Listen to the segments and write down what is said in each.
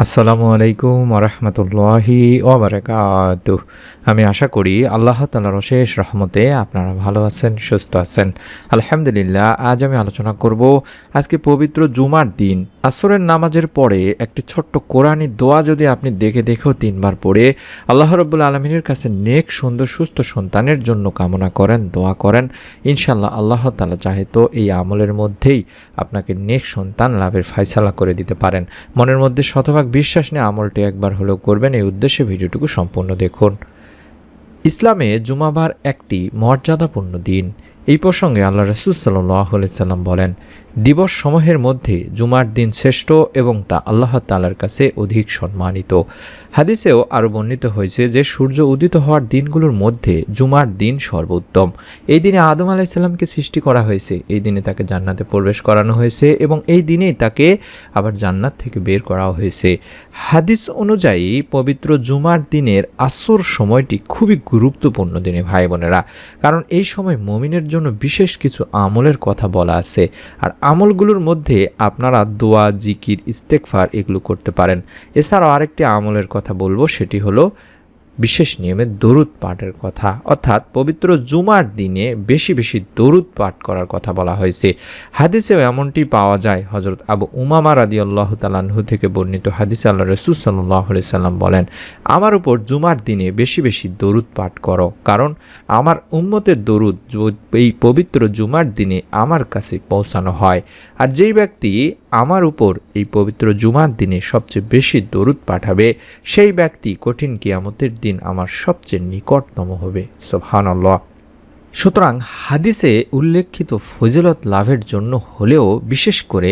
আসসালামু আলাইকুম রহমতুল্লাহি ওবরাকাত আমি আশা করি আল্লাহ তালার অশেষ রহমতে আপনারা ভালো আছেন, সুস্থ আছেন। আলহামদুলিল্লাহ, আজ আমি আলোচনা করব আজকে পবিত্র জুমার দিন। আসরের নামাজের পরে একটি ছোট্ট কোরআনী দোয়া যদি আপনি দেখে দেখেও তিনবার পড়ে, আল্লাহ রব্বুল আলমিনের কাছে নেক, সুন্দর, সুস্থ সন্তানের জন্য কামনা করেন, দোয়া করেন। ইনশাল্লাহ আল্লাহ তালা চাহে তো এই আমলের মধ্যেই আপনাকে নেক সন্তান লাভের ফায়সালা করে দিতে পারেন। মনের মধ্যে শতভাগ বিশ্বাস নিয়ে আমলটি একবার হলেও করবেন, এই উদ্দেশ্যে ভিডিওটুকু সম্পূর্ণ দেখুন। ইসলামে জুমাবার একটি মর্যাদাপূর্ণ দিন। এই প্রসঙ্গে আল্লাহ রসুল সাল্লাহ সাল্লাম বলেন দিবস সমূহের মধ্যে জুমার দিন শ্রেষ্ঠ এবং তা আল্লাহ তালার কাছে অধিক সম্মানিত। হাদিসেও আরও বর্ণিত হয়েছে যে, সূর্য উদিত হওয়ার দিনগুলোর মধ্যে জুমার দিন সর্বোত্তম। এই দিনে আদম আলাইসাল্লামকে সৃষ্টি করা হয়েছে। এই দিনে তাকে জান্নাতে প্রবেশ করানো হয়েছে এবং এই দিনেই তাকে আবার জান্নাত থেকে বের করা হয়েছে। হাদিস অনুযায়ী পবিত্র জুমার দিনের আসর সময়টি খুবই গুরুত্বপূর্ণ দিনে ভাই বোনেরা। কারণ এই সময় মমিনের জন্য বিশেষ কিছু আমলের কথা বলা আছে। আর আমলগুলোর মধ্যে আপনারা দোয়া, জিকির ইস্তেকফার এগুলো করতে পারেন। এছাড়াও আরেকটি আমলের কথা বলব, সেটি হলো বিশেষ নিয়মে দরুদ পাঠের কথা। অর্থাৎ পবিত্র জুমার দিনে বেশি বেশি দরুদ পাঠ করার কথা বলা হয়েছে। হাদিসেও এমনটি পাওয়া যায়। হজরত আবু উমামা রাদি আল্লাহ তালাহু থেকে বর্ণিত হাদিসে আল্লাহ রসুল সাল্লাহ সাল্লাম বলেন, আমার উপর জুমার দিনে বেশি বেশি দরুদ পাঠ করো। কারণ আমার উম্মতের দরুদ এই পবিত্র জুমার দিনে আমার কাছে পৌঁছানো হয়। আর যেই ব্যক্তি আমার উপর এই পবিত্র জুমার দিনে সবচেয়ে বেশি দরুদ পাঠাবে, সেই ব্যক্তি কঠিন কিয়ামতের দিন আমার সবচেয়ে নিকটতম হবে। সোহানাল্লাহ সুতরাং হাদিসে উল্লেখিত ফজিলত লাভের জন্য হলেও বিশেষ করে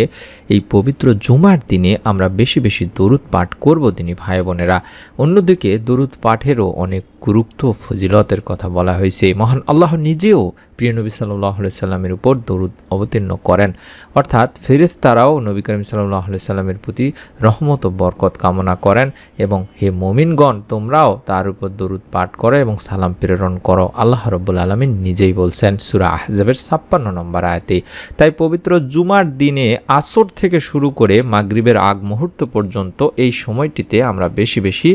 এই পবিত্র জুমার দিনে আমরা বেশি বেশি দরুদ পাঠ করব তিনি ভাই বোনেরা। অন্যদিকে দরুদ পাঠেরও অনেক গুরুত্ব ফজিলতের কথা বলা হয়েছে। মহান আল্লাহ নিজেও প্রিয় নবী সাল্লাহ সাল্লামের উপর দরুদ অবতীর্ণ করেন। অর্থাৎ ফেরেস্তারাও নবী করিম সাল্লাহ সাল্লামের প্রতি রহমত ও বরকত কামনা করেন এবং হে মমিনগণ, তোমরাও তার উপর দরুদ পাঠ করো এবং সালাম প্রেরণ করো। আল্লাহ রব্বুল আলমিন নিজেই বলছেন সুরা আহজাবের ছাপ্পান্ন নম্বর আয়তে। তাই পবিত্র জুমার দিনে আসর থেকে শুরু করে মাগরিবের আগ মুহূর্ত পর্যন্ত এই সময়টিতে আমরা বেশি বেশি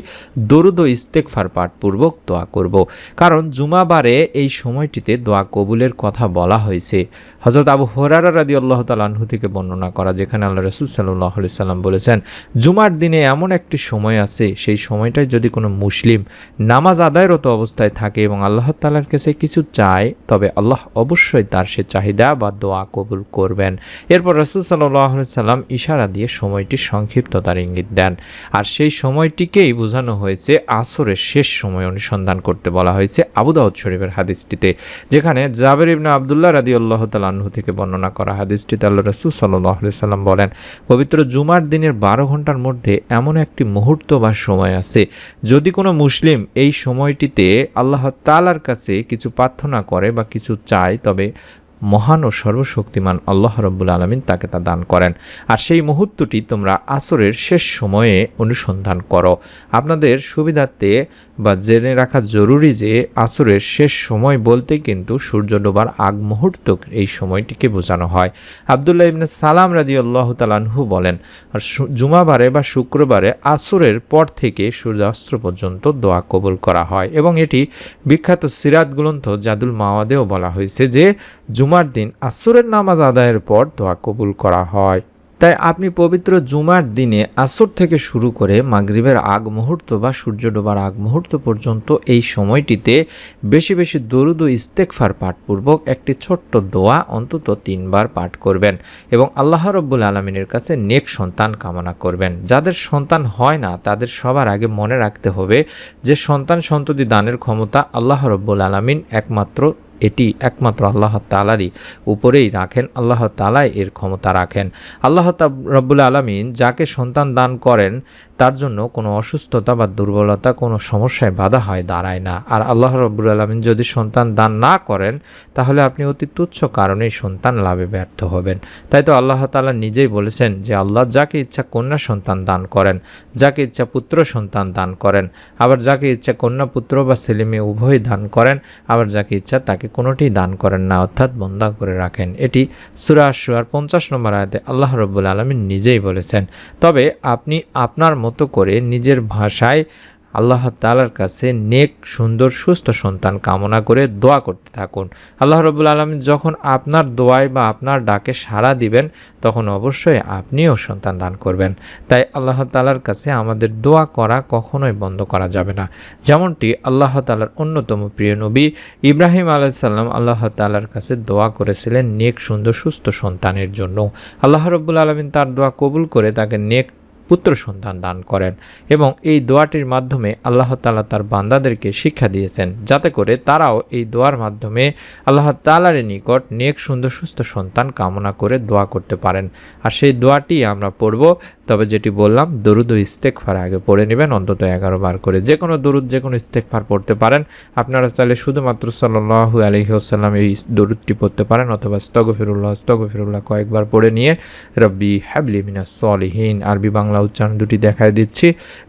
দরুদ ইস্তেকফার পাঠপূর্বক দোয়া করব। কারণ জুমাবারে এই সময়টিতে দোয়া কবুলের কথা বলা হয়েছে। হজরত আবু হরারা রাদি আল্লাহ তালাহু থেকে বর্ণনা করা যেখানে আল্লাহ রসুল সাল্লাহ সাল্লাম বলেছেন, জুমার দিনে এমন একটি সময় আছে, সেই সময়টায় যদি কোনো মুসলিম নামাজ আদায়রত অবস্থায় থাকে এবং আল্লাহ তালার কাছে কিছু চায় তবে আল্লাহ অবশ্যই তার সে চাহিদা বা দোয়া কবুল করবেন। এরপর রসুল সাল্লাম ইশারা দিয়ে সময়টি সংক্ষিপ্ততার ইঙ্গিত দেন। আর সেই সময়টিকেই বোঝানো হয়েছে আসরের শেষ সময় অনুসন্ধান করতে বলা হয়েছে আবুদাউদ শরীফের হাদিসটিতে, যেখানে জাবের ইবনা আবদুল্লাহ রাদি আল্লাহ তালাহু থেকে বর্ণনা করা হাদিসটিতে আল্লাহ রসুল সাল্লাহ সাল্লাম বলেন, পবিত্র জুমার দিনের বারো ঘণ্টার মধ্যে এমন একটি মুহূর্ত বা সময় আছে, যদি কোনো মুসলিম এই সময়টিতে আল্লাহ তালার কাছে কিছু প্রার্থনা করে বা কিছু চায় তবে মহান ও সর্বশক্তিমান আল্লাহ রব্বুল আলমিন তাকে তা দান করেন। আর সেই মুহূর্তটি তোমরা আসরের শেষ সময়ে অনুসন্ধান করো। আপনাদের সুবিধার্থে বা জেনে রাখা জরুরি যে, আসরের শেষ সময় বলতে কিন্তু সূর্য ডোবার আগ মুহূর্ত এই সময়টিকে বোঝানো হয়। আবদুল্লাহ ইবনে সালাম রাজি আল্লাহ তালানহু বলেন, আর জুমাবারে বা শুক্রবারে আসরের পর থেকে সূর্যাস্ত্র পর্যন্ত দোয়া কবুল করা হয়। এবং এটি বিখ্যাত সিরাত গ্রন্থ জাদুল মাওয়াদেও বলা হয়েছে যে জুমার দিন আসরের নামাজ আদায়ের পর দোয়া কবুল করা হয়। তাই আপনি পবিত্র জুমার দিনে আসর থেকে শুরু করে মাগরিবের আগ মুহূর্ত বা সূর্য ডোবার আগ মুহূর্ত পর্যন্ত এই সময়টিতে বেশি বেশি দরুদ ও ইস্তেকফার পাঠপূর্বক একটি ছোট্ট দোয়া অন্তত তিনবার পাঠ করবেন এবং আল্লাহ রব্বুল আলমিনের কাছে নেক সন্তান কামনা করবেন। যাদের সন্তান হয় না, তাদের সবার আগে মনে রাখতে হবে যে সন্তান সন্ততি দানের ক্ষমতা আল্লাহ রব্বুল আলমিন একমাত্র এটি একমাত্র আল্লাহ তালারই উপরেই রাখেন, আল্লাহ তালাই এর ক্ষমতা রাখেন। আল্লাহ রব্বুল আলমিন যাকে সন্তান দান করেন, তার জন্য কোনো অসুস্থতা বা দুর্বলতা, কোনো সমস্যায় বাধা হয়, দাঁড়ায় না। আর আল্লাহ রব্বুল আলমিন যদি সন্তান দান না করেন, তাহলে আপনি অতি তুচ্ছ কারণেই সন্তান লাভে ব্যর্থ হবেন। তাই তো আল্লাহ তালা নিজেই বলেছেন যে, আল্লাহ যাকে ইচ্ছা কন্যা সন্তান দান করেন, যাকে ইচ্ছা পুত্র সন্তান দান করেন, আবার যাকে ইচ্ছা কন্যা পুত্র বা ছেলে মেয়ে উভয় দান করেন, আবার যাকে ইচ্ছা তাকে তাকে কোনোটি দান করেন না, অর্থাৎ বন্ধা করে রাখেন। এটি সুরা সুয়ার পঞ্চাশ নম্বর আয়াতে আল্লাহ রব্বুল আলমী নিজেই বলেছেন। তবে আপনি আপনার মতো করে নিজের ভাষায় আল্লাহ তালার কাছে নেক, সুন্দর, সুস্থ সন্তান কামনা করে দোয়া করতে থাকুন। আল্লাহ রবুল আলমী যখন আপনার দোয়ায় বা আপনার ডাকে সাড়া দিবেন, তখন অবশ্যই আপনিও সন্তান দান করবেন। তাই আল্লাহ তালার কাছে আমাদের দোয়া করা কখনোই বন্ধ করা যাবে না। যেমনটি আল্লাহ তালার অন্যতম প্রিয় নবী ইব্রাহিম আলাইসাল্লাম আল্লাহ তালার কাছে দোয়া করেছিলেন নেক, সুন্দর, সুস্থ সন্তানের জন্য। আল্লাহ রব্বুল আলমিন তার দোয়া কবুল করে তাকে নেক পুত্র সন্তান দান করেন এবং এই দোয়াটির মাধ্যমে আল্লাহ তালা তার বান্দাদেরকে শিক্ষা দিয়েছেন, যাতে করে তারাও এই দোয়ার মাধ্যমে আল্লাহ তালার নিকট নেক, সুন্দর, সুস্থ সন্তান কামনা করে দোয়া করতে পারেন। আর সেই দোয়াটি আমরা পড়ব, তবে যেটি বললাম, দরুদ ও ইস্তেকফার আগে পড়ে নেবেন, অন্তত এগারো বার করে। যে কোনো দরুদ, যে কোনো ইস্তেকফার পড়তে পারেন। আপনারা চাইলে শুধুমাত্র সাল্লাহু আলহি আসাল্লাম এই দরুদটি পড়তে পারেন, অথবা স্তগফিরুল্লাহ স্তগফিরুল্লাহ কয়েকবার পড়ে নিয়ে, রব্বি হ্যাবলি মিনাস সলিহীন। আরবি বাংলা উচ্চারণ দুটি দেখায় দিচ্ছি।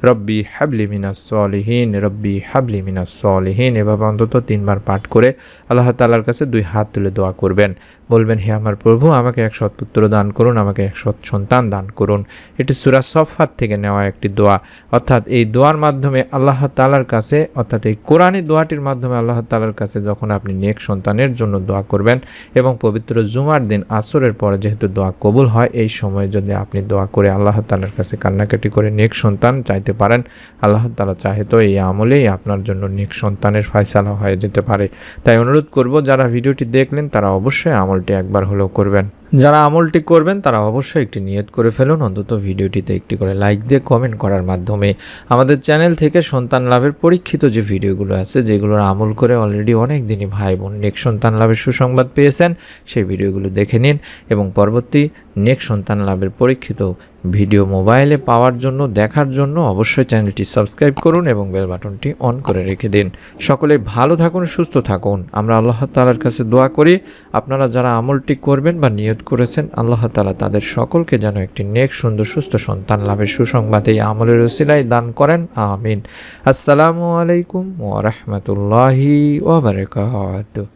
রব্বি হ্যাবলি মিনাস সলিহীন, রব্বি হ্যাবলি মিনাস সলিহীন। এভাবে অন্তত তিনবার পাঠ করে আল্লাহ তালার কাছে দুই হাত তুলে দোয়া করবেন। বলবেন, হে আমার প্রভু, আমাকে এক সৎপুত্র দান করুন, আমাকে এক সৎ সন্তান দান করুন। এটি সুরা সফাত থেকে নেওয়া একটি দোয়া। অর্থাৎ এই দোয়ার মাধ্যমে আল্লাহ তালার কাছে, অর্থাৎ এই কোরআনী দোয়াটির মাধ্যমে আল্লাহ তালার কাছে যখন আপনি নেক সন্তানের জন্য দোয়া করবেন এবং পবিত্র জুমার দিন আসরের পরে যেহেতু দোয়া কবুল হয়, এই সময়ে যদি আপনি দোয়া করে আল্লাহ তালার কাছে কান্নাকাটি করে নেক সন্তান চাইতে পারেন। আল্লাহ তালা চাহে তো এই আমলেই আপনার জন্য নেক সন্তানের ফয়সালা হয়ে যেতে পারে। তাই অনুরোধ করব, যারা ভিডিওটি দেখলেন তারা অবশ্যই আমলটি একবার হলেও করবেন। যারা আমলটি করবেন, তারা অবশ্যই একটি নিয়ত করে ফেলুন। অন্তত ভিডিওটিতে একটি করে লাইক দিয়ে কমেন্ট করার মাধ্যমে আমাদের চ্যানেল থেকে সন্তান লাভের পরীক্ষিত যে ভিডিওগুলো আছে, যেগুলোর আমল করে অলরেডি অনেক দিনই ভাই বোন নেক সন্তান লাভের সুসংবাদ পেয়েছেন, সেই ভিডিওগুলো দেখে নিন এবং পরবর্তী নেক সন্তান লাভের পরীক্ষিত ভিডিও মোবাইলে পাওয়ার জন্য, দেখার জন্য অবশ্যই চ্যানেলটি সাবস্ক্রাইব করুন এবং বেল বাটনটি অন করে রেখে দিন। সকলে ভালো থাকুন, সুস্থ থাকুন। আমরা আল্লাহ তালার কাছে দোয়া করি। আপনারা যারা আমলটি করবেন বা নিয়ত করেছেন, আল্লাহ তালা তাদের সকলকে যেন একটি নেক, সুন্দর, সুস্থ সন্তান লাভের সুসংবাদ এই আমলের রসিলাই দান করেন। আমিন। আসসালামু আলাইকুম ওরহমতুল্লাহি ওবরাকাতুহ